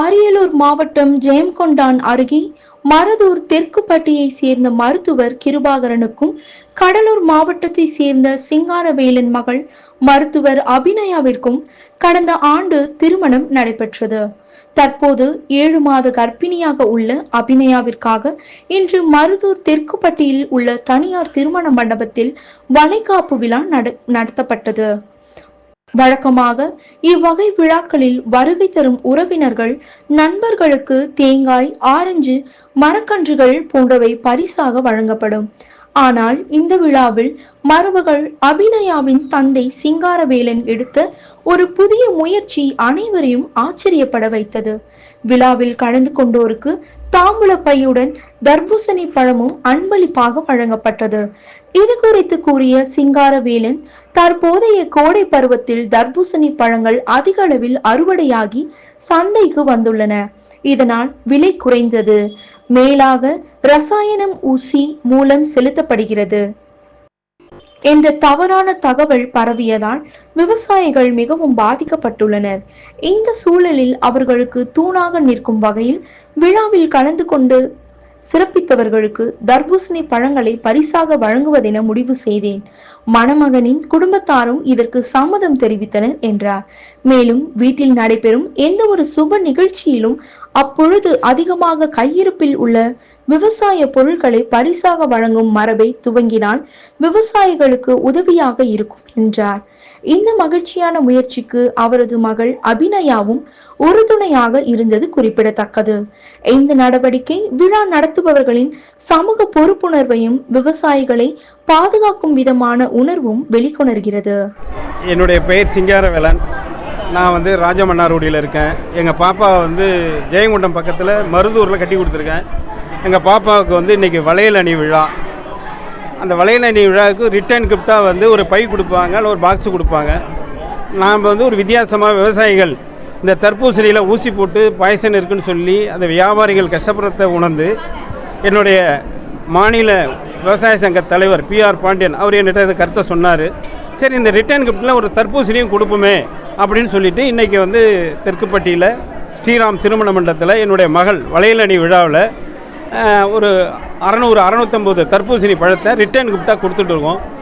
அரியலூர் மாவட்டம் ஜெயம்கொண்டான் அருகே மருதூர் தெற்குப்பட்டியை சேர்ந்த மருத்துவர் கிருபாகரனுக்கும் கடலூர் மாவட்டத்தை சேர்ந்த சிங்காரவேலன் மகள் மருத்துவர் அபிநயாவிற்கும் கடந்த ஆண்டு திருமணம் நடைபெற்றது. தற்போது ஏழு மாத கர்ப்பிணியாக உள்ள அபிநயாவிற்காக இன்று மருதூர் தெற்குப்பட்டியில் உள்ள தனியார் திருமண மண்டபத்தில் வளைகாப்பு விழா நட- நடத்தப்பட்டது. வழக்கமாக இவ்வகை விழாக்களில் வருகை தரும் உறவினர்கள் நண்பர்களுக்கு தேங்காய் ஆரஞ்சு மரக்கன்றுகள் போன்றவை பரிசாக வழங்கப்படும். ஆனால் இந்த விழாவில் மருமகள் அபிநயாவின் தந்தை சிங்காரவேலன் எடுத்த ஒரு புதிய முயற்சி அனைவரையும் ஆச்சரியப்பட வைத்தது. விழாவில் கலந்து கொண்டோருக்கு தாம்பூல பையுடன் தர்பூசணி பழமும் அன்பளிப்பாக வழங்கப்பட்டது. இது குறித்து கூறிய சிங்காரவேலன் தற்போதைய கோடை பருவத்தில் தர்பூசணி பழங்கள் அதிக அளவில் அறுவடையாகி சந்தைக்கு வந்துள்ளன. இதனால் விலை குறைந்தது. மேலாக ரசாயனம் ஊசி மூலம் செலுத்தப்படுகிறது. என்ற தவறான தகவல் பரவியதால் விவசாயிகள் மிகவும் பாதிக்கப்பட்டுள்ளனர். இந்த சூழலில் அவர்களுக்கு தூணாக நிற்கும் வகையில் விழாவில் கலந்து கொண்டு சிறப்பித்தவர்களுக்கு தர்பூசணி பழங்களை பரிசாக வழங்குவதென முடிவு செய்தேன். மணமகனின் குடும்பத்தாரும் இதற்கு சம்மதம் தெரிவித்தனர் என்றார். மேலும் வீட்டில் நடைபெறும் எந்த ஒரு சுப நிகழ்ச்சியிலும் அப்பொழுது அதிகமாக கையிருப்பில் உள்ள விவசாய பொருட்களை பரிசாக வழங்கும் மரபை துவங்கினால் விவசாயிகளுக்கு உதவியாக இருக்கும் என்றார். இந்த மகிழ்ச்சியான முயற்சிக்கு அவரது மகள் அபிநயாவும் உறுதுணையாக இருந்தது குறிப்பிடத்தக்கது. இந்த நடவடிக்கை விழா நடத்த நடத்துபவர்களின் சமூக பொறுப்புணர்வையும் விவசாயிகளை பாதுகாக்கும் விதமான உணர்வும் வெளிக்கொணர்கிறது. என்னுடைய பெயர் சிங்காரவேலன். நான் வந்து ராஜமன்னார்குடியில் இருக்கேன். எங்கள் பாப்பா வந்து ஜெயங்கொண்டம் பக்கத்தில் மருதூரில் கட்டி கொடுத்துருக்கேன். எங்கள் பாப்பாவுக்கு வந்து இன்றைக்கி வளையல் அணி விழா. அந்த வளையல் அணி விழாவுக்கு ரிட்டர்ன் கிஃப்டாக வந்து ஒரு பை கொடுப்பாங்க இல்லை ஒரு பாக்ஸ் கொடுப்பாங்க. நாம் வந்து ஒரு வித்தியாசமாக விவசாயிகள் இந்த தர்பூசணியில் ஊசி போட்டு பாய்சன் இருக்குன்னு சொல்லி அந்த வியாபாரிகள் கஷ்டப்படுறத உணர்ந்து என்னுடைய மாநில விவசாய சங்க தலைவர் பிஆர் பாண்டியன் அவர் என்கிட்ட இந்த கருத்தை சொன்னார். சரி இந்த ரிட்டர்ன் கிஃப்ட்டில் ஒரு தர்பூசணியும் கொடுப்போமே அப்படின்னு சொல்லிட்டு இன்றைக்கி வந்து தெற்குப்பட்டியில் ஸ்ரீராம் திருமண மண்டலத்தில் என்னுடைய மகள் வளையலணி விழாவில் ஒரு அறநூறு அறநூற்றம்பது தர்பூசணி பழத்தை ரிட்டர்ன் கிஃப்டாக கொடுத்துட்ருக்கோம்